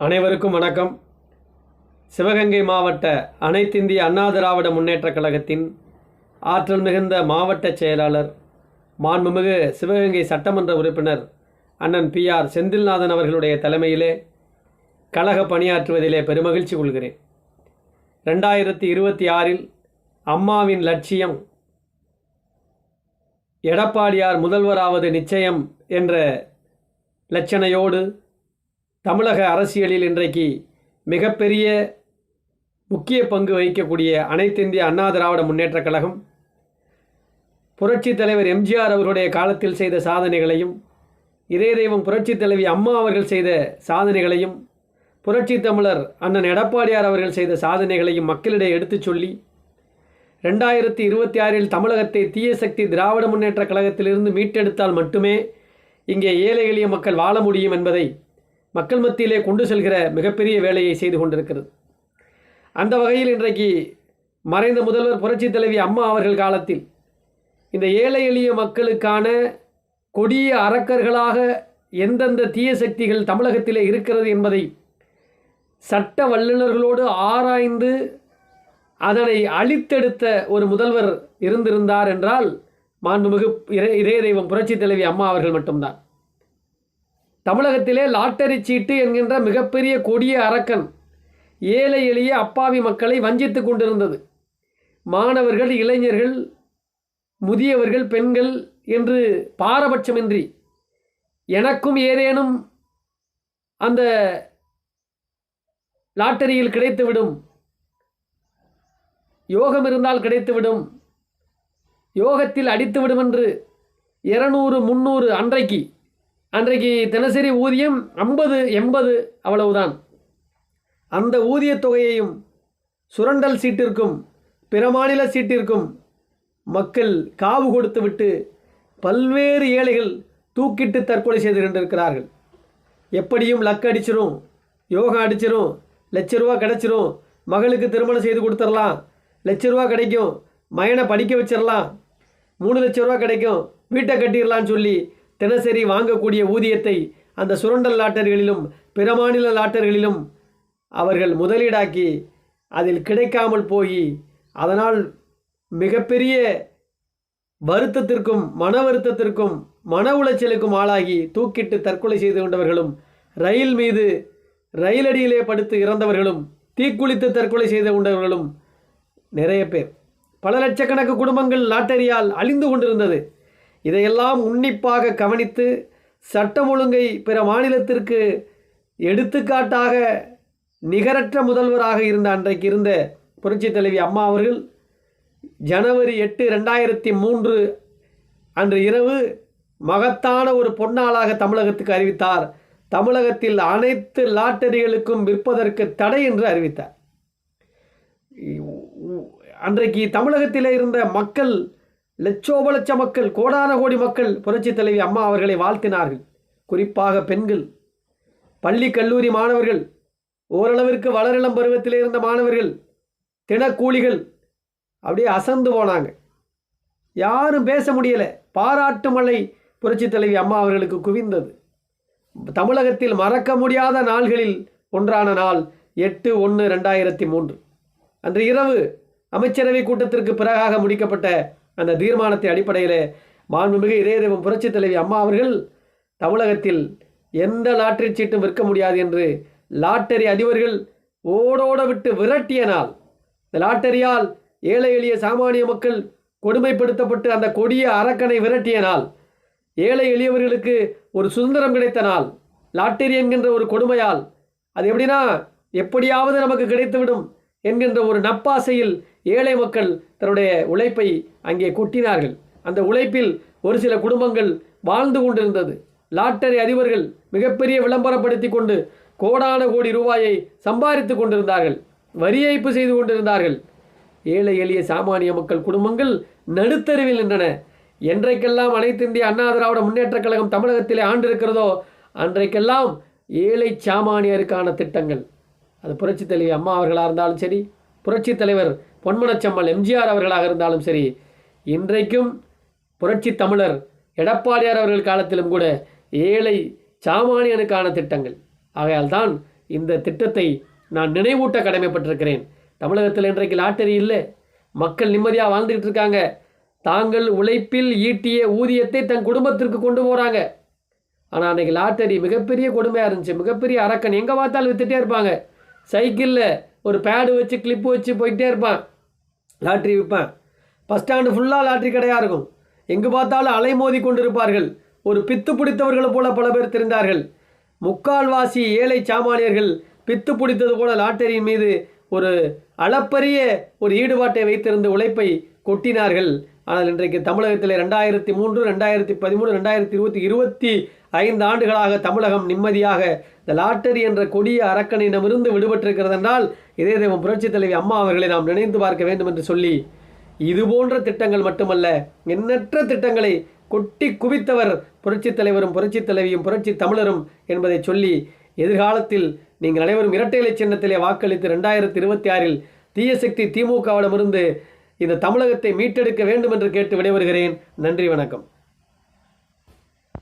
அனைவருக்கும் வணக்கம். சிவகங்கை மாவட்ட அனைத்திந்திய அண்ணா திராவிட முன்னேற்றக் கழகத்தின் ஆற்றல் மிகுந்த மாவட்ட செயலாளர் மாண்புமிகு சிவகங்கை சட்டமன்ற உறுப்பினர் அண்ணன் பி ஆர் செந்தில்நாதன் அவர்களுடைய தலைமையிலே கழக பணியாற்றுவதிலே பெருமகிழ்ச்சி கொள்கிறேன். ரெண்டாயிரத்தி இருபத்தி ஆறில் அம்மாவின் லட்சியம் எடப்பாடியார் முதல்வராவது நிச்சயம் என்ற லட்சணையோடு தமிழக அரசியலில் இன்றைக்கு மிகப்பெரிய முக்கிய பங்கு வகிக்கக்கூடிய அனைத்திந்திய அண்ணா திராவிட முன்னேற்றக் கழகம் புரட்சித் தலைவர் எம்ஜிஆர் அவர்களுடைய காலத்தில் செய்த சாதனைகளையும் இதே தெய்வம் புரட்சித் தலைவி அம்மா அவர்கள் செய்த சாதனைகளையும் புரட்சி தமிழர் அண்ணன் எடப்பாடியார் அவர்கள் செய்த சாதனைகளையும் மக்களிடையே எடுத்துச் சொல்லி ரெண்டாயிரத்தி இருபத்தி ஆறில் தமிழகத்தை தீய சக்தி திராவிட முன்னேற்றக் கழகத்திலிருந்து மீட்டெடுத்தால் மட்டுமே இங்கே ஏழை எளிய மக்கள் வாழ முடியும் என்பதை மக்கள் மத்தியிலே கொண்டு செல்கிற மிகப்பெரிய வேலையை செய்து கொண்டிருக்கிறது. அந்த வகையில் இன்றைக்கு மறைந்த முதல்வர் புரட்சி தலைவி அம்மா அவர்கள் காலத்தில் இந்த ஏழை எளிய மக்களுக்கான கொடிய அரக்கர்களாக எந்தெந்த தீய சக்திகள் தமிழகத்திலே இருக்கிறது என்பதை சட்ட வல்லுநர்களோடு ஆராய்ந்து அதனை அழித்தெடுத்த ஒரு முதல்வர் இருந்திருந்தார் என்றால் மாண்புமிகு இறை- இதய தெய்வம் புரட்சி தலைவி அம்மா அவர்கள் மட்டும்தான். தமிழகத்திலே லாட்டரி சீட்டு என்கின்ற மிகப்பெரிய கொடிய அரக்கன் ஏழை எளிய அப்பாவி மக்களை வஞ்சித்து கொண்டிருந்தது. மாணவர்கள் இளைஞர்கள் முதியவர்கள் பெண்கள் என்று பாரபட்சமின்றி எனக்கும் ஏதேனும் அந்த லாட்டரியில் கிடைத்துவிடும் யோகம் இருந்தால் கிடைத்துவிடும் யோகத்தில் அடித்துவிடும் என்று இருநூறு முந்நூறு அன்றைக்கு அன்றைக்கு தினசரி ஊதியம் ஐம்பது எண்பது அவ்வளவுதான். அந்த ஊதியத் தொகையையும் சுரண்டல் சீட்டிற்கும் பிற மாநில சீட்டிற்கும் மக்கள் காவு கொடுத்துவிட்டு பல்வேறு ஏழைகள் தூக்கிட்டு தற்கொலை செய்து கொண்டிருக்கிறார்கள். எப்படியும் லக் அடிச்சிரும் யோகா அடிச்சிரும் லட்ச ரூபா கிடச்சிரும் மகளுக்கு திருமணம் செய்து கொடுத்துடலாம் லட்ச ரூபா கிடைக்கும் மயனை படிக்க வச்சிடலாம் மூணு லட்ச ரூபா கிடைக்கும் வீட்டை கட்டிடலான்னு சொல்லி தினசரி வாங்கக்கூடிய ஊதியத்தை அந்த சுரண்டல் லாட்டரிகளிலும் பிற மாநில லாட்டரிகளிலும் அவர்கள் முதலீடாக்கி அதில் கிடைக்காமல் போய் அதனால் மிகப்பெரிய வருத்தத்திற்கும் மன வருத்தத்திற்கும் மன உளைச்சலுக்கும் ஆளாகி தூக்கிட்டு தற்கொலை செய்து கொண்டவர்களும் ரயில் மீது ரயிலடியிலே படுத்து இறந்தவர்களும் தீக்குளித்து தற்கொலை செய்து கொண்டவர்களும் நிறைய பேர். பல லட்சக்கணக்கு குடும்பங்கள் லாட்டரியால் அழிந்து கொண்டிருந்தது. இதையெல்லாம் உன்னிப்பாக கவனித்து சட்டம் ஒழுங்கை பிற மாநிலத்திற்கு எடுத்துக்காட்டாக நிகரற்ற முதல்வராக இருந்த அன்றைக்கு இருந்த புரட்சி தலைவி அம்மா அவர்கள் ஜனவரி எட்டு ரெண்டாயிரத்தி மூன்று அன்று இரவு மகத்தான ஒரு பொன்னாளாக தமிழகத்துக்கு அறிவித்தார். தமிழகத்தில் அனைத்து லாட்டரிகளுக்கும் விற்பதற்கு தடை என்று அறிவித்தார். அன்றைக்கு தமிழகத்தில் இருந்த மக்கள் லட்சோப லட்ச மக்கள் கோடான கோடி மக்கள் புரட்சித் தலைவி அம்மா அவர்களை வாழ்த்தினார்கள். குறிப்பாக பெண்கள் பள்ளி கல்லூரி மாணவர்கள் ஓரளவிற்கு வளரிளம் பருவத்தில் இருந்த மாணவர்கள் தினக்கூலிகள் அப்படியே அசந்து போனாங்க. யாரும் பேச முடியலை. பாராட்டு மழை புரட்சி தலைவி அம்மா அவர்களுக்கு குவிந்தது. தமிழகத்தில் மறக்க முடியாத நாள்களில் ஒன்றான நாள் எட்டு ஒன்று ரெண்டாயிரத்தி மூன்று. அன்று இரவு அமைச்சரவை கூட்டத்திற்கு பிறகாக முடிக்கப்பட்ட அந்த தீர்மானத்தை அடிப்படையில் மாண்புமிகு இதயதேவம் புரட்சித் தலைவி அம்மா அவர்கள் தமிழகத்தில் எந்த லாட்டரி சீட்டும் விற்க முடியாது என்று லாட்டரி அதிபர்கள் ஓடோட விட்டு விரட்டிய நாள். இந்த லாட்டரியால் ஏழை எளிய சாமானிய மக்கள் கொடுமைப்படுத்தப்பட்டு அந்த கொடிய அரக்கனை விரட்டிய நாள். ஏழை எளியவர்களுக்கு ஒரு சுதந்திரம் கிடைத்த நாள். லாட்டரி என்கின்ற ஒரு கொடுமையால் அது எப்படின்னா எப்படியாவது நமக்கு கிடைத்துவிடும் என்கின்ற ஒரு நப்பாசையில் ஏழை மக்கள் தன்னுடைய உழைப்பை அங்கே கொட்டினார்கள். அந்த உழைப்பில் ஒரு சில குடும்பங்கள் வாழ்ந்து கொண்டிருந்தது. லாட்டரி அதிபர்கள் மிகப்பெரிய விளம்பரப்படுத்தி கொண்டு கோடான கோடி ரூபாயை சம்பாதித்து கொண்டிருந்தார்கள். வரி ஏய்ப்பு செய்து கொண்டிருந்தார்கள். ஏழை எளிய சாமானிய மக்கள் குடும்பங்கள் நடுத்தருவில் நின்றன. என்றைக்கெல்லாம் அனைத்து இந்திய அண்ணா திராவிட முன்னேற்றக் கழகம் தமிழகத்திலே ஆண்டிருக்கிறதோ அன்றைக்கெல்லாம் ஏழை சாமானியருக்கான திட்டங்கள். அது புரட்சித் தலைவி அம்மா அவர்களாக இருந்தாலும் சரி புரட்சித் தலைவர் பொன்மனச்சம்மல் எம்ஜிஆர் அவர்களாக இருந்தாலும் சரி இன்றைக்கும் புரட்சி தமிழர் எடப்பாடியார் அவர்கள் காலத்திலும் கூட ஏழை சாமானியனுக்கான திட்டங்கள். ஆகையால் தான் இந்த திட்டத்தை நான் நினைவூட்ட கடமைப்பட்டிருக்கிறேன். தமிழகத்தில் இன்றைக்கு லாட்டரி இல்லை. மக்கள் நிம்மதியாக வாழ்ந்துக்கிட்டு இருக்காங்க. தாங்கள் உழைப்பில் ஈட்டிய ஊதியத்தை தன் குடும்பத்திற்கு கொண்டு போகிறாங்க ஆனால் அன்றைக்கி லாட்டரி மிகப்பெரிய கொடுமையாக இருந்துச்சு. மிகப்பெரிய அரக்கன் எங்கே பார்த்தாலும் வித்துட்டே இருப்பாங்க. சைக்கிளில் ஒரு பேடு வச்சு கிளிப்பு வச்சு போயிட்டே இருப்பான். லாட்ரி விற்பேன். பஸ் ஸ்டாண்டு ஃபுல்லாக லாட்ரி கடையாக இருக்கும். எங்கு பார்த்தாலும் அலைமோதி கொண்டிருப்பார்கள். ஒரு பித்து பிடித்தவர்கள் போல பல பேர் தெரிந்தார்கள். முக்கால்வாசி ஏழை சாமானியர்கள் பித்து பிடித்தது போல லாட்டரியின் மீது ஒரு அளப்பரிய ஒரு ஈடுபாட்டை வைத்திருந்த உழைப்பை கொட்டினார்கள். ஆனால் இன்றைக்கு தமிழகத்தில் ரெண்டாயிரத்தி மூன்று ரெண்டாயிரத்தி பதிமூணு ரெண்டாயிரத்தி இருபத்தி இருபத்தி ஐந்து ஆண்டுகளாக தமிழகம் நிம்மதியாக இந்த லாட்டரி என்ற கொடிய அரக்கனிடமிருந்து விடுபட்டிருக்கிறது என்றால் இதே தெய்வம் புரட்சித் தலைவி அம்மா அவர்களை நாம் நினைந்து பார்க்க வேண்டும் என்று சொல்லி இது போன்ற திட்டங்கள் மட்டுமல்ல எண்ணற்ற திட்டங்களை கொட்டி குவித்தவர் புரட்சித் தலைவரும் புரட்சித் தலைவியும் புரட்சி தமிழரும் என்பதை சொல்லி எதிர்காலத்தில் நீங்கள் அனைவரும் இரட்டை இலை சின்னத்திலே வாக்களித்து ரெண்டாயிரத்தி இருபத்தி ஆறில் தீயசக்தி திமுகவிடமிருந்து இந்த தமிழகத்தை மீட்டெடுக்க வேண்டும் என்று கேட்டு விடைபெறுகிறேன். நன்றி வணக்கம்.